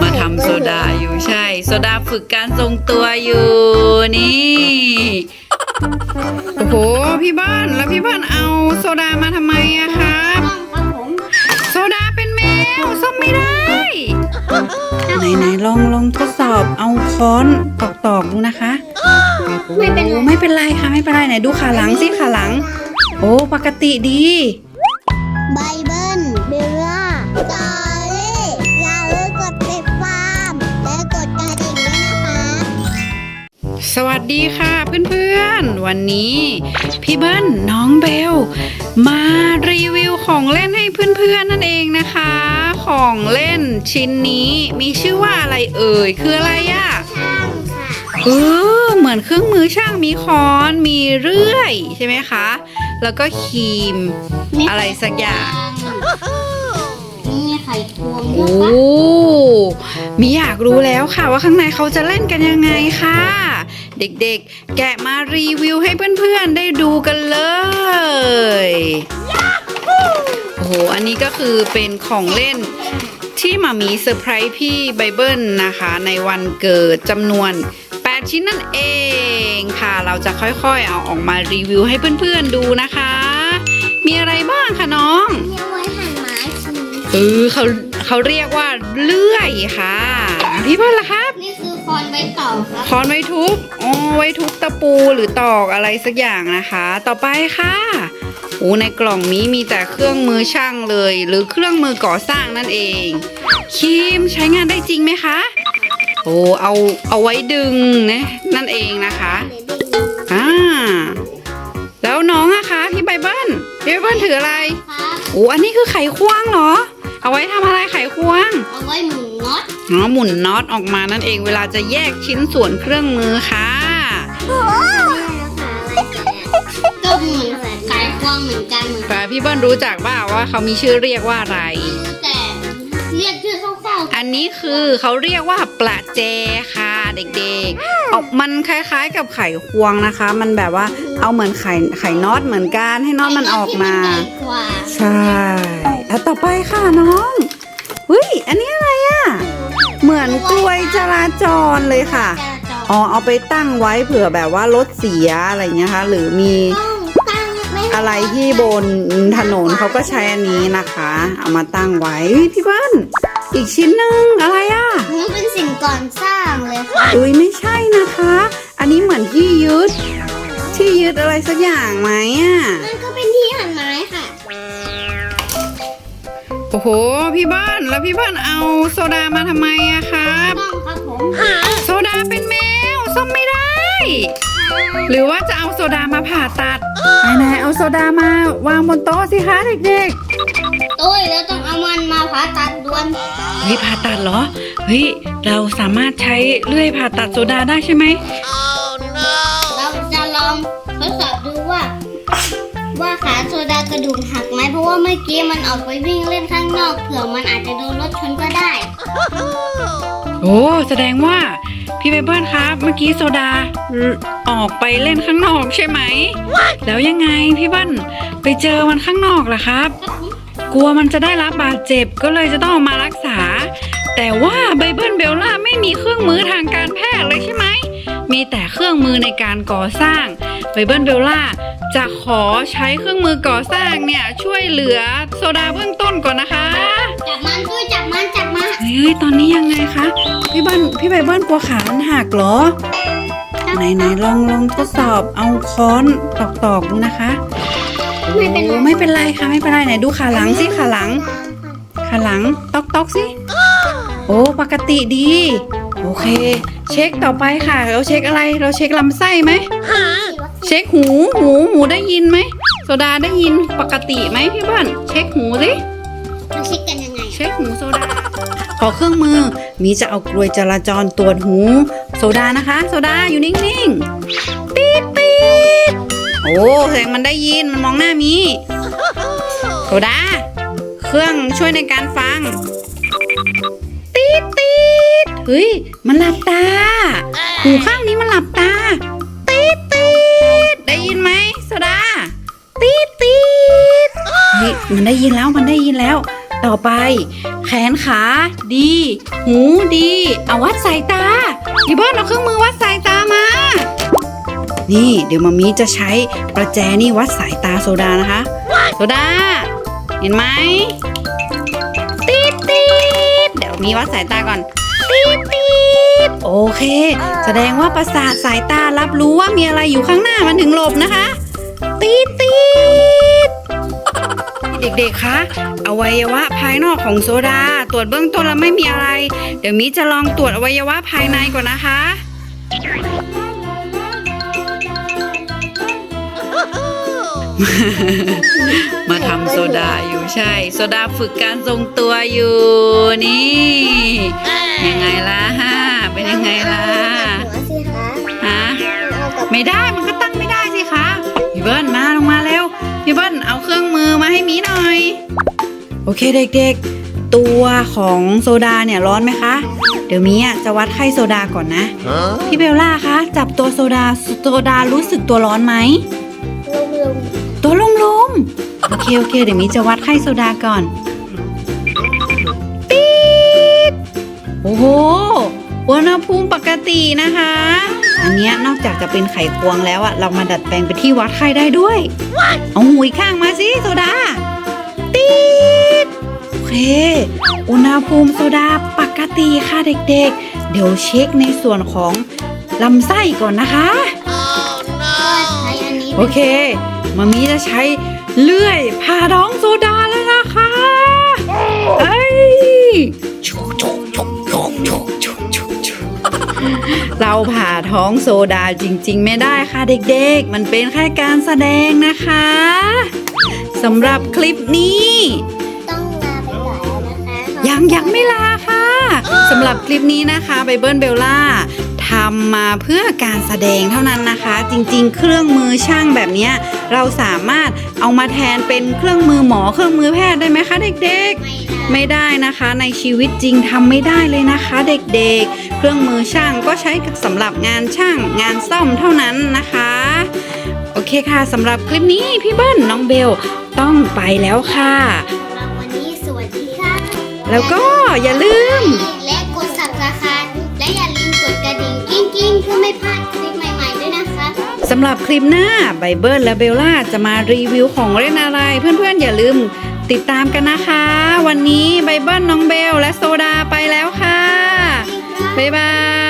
มาทำโซดาอยู่ใช่ โซดาฝึกการทรงตัวอยู่นี่โอ้โหพี่บ้านแล้วพี่บ้านเอาโซดามาทำไมอะครับต้องครับผมโซดาเป็นแมวส้มไม่ได้ไหนไหนลองลองทดสอบเอาค้อนตอกตอกๆดูนะคะไม่เป็นไรโอ้ไม่เป็นไรค่ะไม่เป็นไรไหนดูขาหลังสิขาหลัง โอ้ปกติดีไบเบิลเบลล่า ดีค่ะเพื่อนๆ วันนี้พี่เบิ้ลน้องเบล มารีวิวของเล่นให้เพื่อนๆนั่นเองนะคะ ของเล่นชิ้นนี้มีชื่อว่าอะไรเอ่ย คืออะไรอะช่างค่ะเออเหมือนเครื่องมือช่างมีค้อนมีเรื่อยใช่ไหมคะ แล้วก็ครีมอะไรสักอย่างนี่ไข่ควงด้โอ้วยปะมีอยากรู้แล้วค่ะว่าข้างในเขาจะเล่นกันยังไงค่ะ เด็กๆ แกะมารีวิวให้เพื่อนๆ ได้ดูกันเลยโอ้โห อันนี้ก็คือเป็นของเล่นที่มามีเซอร์ไพรส์พี่ไบเบิลนะคะ ในวันเกิดจำนวน 8 ชิ้นนั่นเองค่ะ เราจะค่อยๆ เอาออกมารีวิวให้เพื่อนๆ ดูนะคะ มีอะไรบ้างคะน้องนี่เอาไว้หั่นไม้ชิ้นเออเขาเขาเรียกว่าเลื่อยค่ะ พี่เพิ่นล่ะครับนี่คือ คอนไว้ต่อครับค้อนไว้ทุบอ๋อไว้ทุบตะปูหรือตอกอะไรสักอย่างนะคะ ต่อไปค่ะโอ้ในกล่องนี้มีแต่เครื่องมือช่างเลย หรือเครื่องมือก่อสร้างนั่นเอง ครีมใช้งานได้จริงไหมคะ โอ้เอาเอาไว้ดึงนะนั่นเองนะคะอ่าแล้วน้องอะคะพี่ไบเบิลพี่ไบเบิลถืออะไรครับโอ้อันนี้คือไขควงเหรอ เอาไว้ทำอะไรไขควง เอาไว้หมุนน็อต อ๋อหมุนน็อตออกมานั่นเองเวลาจะแยกชิ้นส่วนเครื่องมือค่ะก็เหมือนไข่ควงเหมือนกันเหมือนแต่พี่เบิ้ลรู้จักว่าว่าเขามีชื่อเรียกว่าอะไร แต่เรียกชื่อคร่าวอันนี้คือเขาเรียกว่าประแจค่ะเด็กๆออกมันคล้ายๆกับไขควงนะคะ มันแบบว่าเอาเหมือนไข่ไข่น็อตเหมือนกันให้ๆน็อตมันออกมาที่นใหญ่กว่าใช่แล้วต่อไปค่ะน้องเฮ้ยอันนี้อะไรอะ่ะ เหมือนกลวยจราจรเลยค่ะจราจรอ๋อเอาไปตั้งไว้เผื่อแบบว่ารถเสียอะไรเงี้ยคะหรือมีต้องตั้งไม่ให้อะไรที่บนถนนเขาก็ใช้อันนี้นะคะ เอามาตั้งไว้เฮ้ยพี่เบิ้ลอีกชิ้นหนึ่งอะไรอะมันเป็นสิ่งก่อนสร้างเลยค่ะอุ้ยไม่ใช่นะคะ อันนี้เหมือนที่ยึด ที่ยึดอะไรสักอย่างไหมอะมันก็เป็นที่หั่นไม้ค่ะ โอ้โห พี่เบิ้ลแล้วพี่เบิ้ลเอาโซดามาทำไมอะครับ ต้องครับผมโซดาเป็นแมวส้มไม่ได้ หรือว่าจะเอาโซดามาผ่าตัดไหนๆเอาโซดามาวางบนโต๊ะสิคะเด็กๆโอ้ยแล้วต้องเอามันมาผ่าตัดด่วนเฮ้ยผ่าตัดเหรอเฮ้ยเราสามารถใช้เลื่อยผ่าตัดโซดาได้ใช่ไหมเราจะลองทดสอบดูว่า ว่าขาโซดากระดูกหักไหมเพราะว่าเมื่อกี้มันออกไปวิ่งเล่นข้างนอกเผื่อมันอาจจะโดนรถชนก็ได้ โอ้แสดงว่าพี่ไบเบิลครับเมื่อกี้โซดาออกไปเล่นข้างนอกใช่ไหม แล้วยังไงพี่เบิ้ลไปเจอมันข้างนอกล่ะครับ กลัวมันจะได้รับบาดเจ็บก็เลยจะต้องเอามารักษา แต่ว่าไบเบิลเบลล่าไม่มีเครื่องมือทางการแพทย์เลยใช่ไหมมีแต่เครื่องมือในการก่อสร้าง ไบเบิลเบลล่าจะขอใช้เครื่องมือก่อสร้างเนี่ยช่วยเหลือโซดาเบื้องต้นก่อนนะคะจับมันด้วยจับมันจับมันเฮ้ยตอนนี้ยังไงคะพี่เบิ้ลพี่ไบเบิลกลัวขามันหักเหรอ ไหนไหนลองลองทดสอบเอาค้อนตอกตอกๆดูนะคะไม่เป็นไรโอ้ไม่เป็นไรค่ะไม่เป็นไรไหนดูขาหลังสิขาหลังขาหลังตอกตอกสิโอ้ปกติดี โอเค เช็คต่อไปค่ะ เราเช็คอะไรเราเช็คลำไส้ไหม เช็คหู หูหูได้ยินไหมโซดาได้ยินปกติไหมพี่เบ้านเช็คหูสิเราเช็คกันยังไงเช็คหูโซดา ขอเครื่องมือมีจะเอากลวยจราจรตรวจหู โซดานะคะ โซดาอยู่นิ่งๆปี๊ดปี๊ดโอ้แสดงมันได้ยินมันมองหน้ามีโซดา เครื่องช่วยในการฟังตีดตีดเฮ้ยมันหลับตาหูข้าง ยินแล้วมันได้ยินแล้ว ต่อไป แขนขาดี หูดี เอาวัดสายตาพี่เบิ้ลเอาเครื่องมือวัดสายตามา นี่เดี๋ยวมามีจะใช้ประแจนี่วัดสายตาโซดานะคะ โซดา เห็นไหมตีดตีดเดี๋ยวมีวัดสายตาก่อนตีดตีดโอเค แสดงว่าประสาทสายตารับรู้ว่ามีอะไรอยู่ข้างหน้ามันถึงหลบนะคะตีดตีด เด็กๆ คะ อวัยวะภายนอกของโซดา ตรวจเบื้องต้นแล้วไม่มีอะไร เดี๋ยวมีจะลองตรวจอวัยวะภายในก่อนนะคะ มาทำโซดาอยู่ใช่ โซดาฝึกการทรงตัวอยู่นี่ ยังไงล่ะฮะเป็นยังไงล่ะ ห้มีหน่อย โอเคเด็กๆ ตัวของโซดาเนี่ยร้อนไหมคะ เดี๋ยวมีอะจะวัดไข้โซดาก่อนนะ พี่เบลล่าคะ จับตัวโซดา โซดารู้สึกตัวร้อนไหมลมลมตัวลมๆโอเคโอเค เดี๋ยวมีจะวัดไข้โซดาก่อน ภูมิปกตินะคะ อันนี้นอกจากจะเป็นไขควงแล้วอะเรามาดัดแปลงไปที่วัดไข้ได้ด้วย เอาหูอีข้างมาสิโซดาตีดโอเค อุณหภูมิโซดาปกติค่ะเด็กๆ เดี๋ยวเช็คในส่วนของลำไส้ก่อนนะคะ โอเคมามีจะใช้เลื่อยพาร้องโซดาแล้วนะคะเอ้ยชุกชุกชุกชุก เราผ่าท้องโซดาจริง ๆ ไม่ได้ค่ะเด็กๆ มันเป็นแค่การแสดงนะคะสำหรับคลิปนี้ ต้องลาไปก่อนแล้วนะคะยังยังไม่ลาค่ะสำหรับคลิปนี้นะคะไบเบิลเบลล่าทำมาเพื่อการแสดงเท่านั้นนะคะ จริง ๆ เครื่องมือช่างแบบเนี้ย เราสามารถเอามาแทนเป็นเครื่องมือหมอเครื่องมือแพทย์ได้ไหมคะเด็กๆ ไม่ได้ไม่ได้นะคะ ในชีวิตจริงทำไม่ได้เลยนะคะ เด็กๆ เครื่องมือช่างก็ใช้สำหรับงานช่างงานซ่อมเท่านั้นนะคะ โอเคค่ะสำหรับคลิปนี้พี่เบิ้ลน้องเบลต้องไปแล้วค่ะสำหรับวันนี้สวัสดีค่ะ แล้วก็อย่าลืม และกด subscribe และอย่าลืมกดกระดิ่งกิ้งกิ้งๆเพื่อไม่พลาดำหรับคลิปหน้าไบเบิลและเบลล่าจะมารีวิวของเล่นอะไร เพื่อนๆอย่าลืมติดตามกันนะคะ วันนี้ไบเบิลน้องเบลและโซดาไปแล้วค่ะ บ๊ายบาย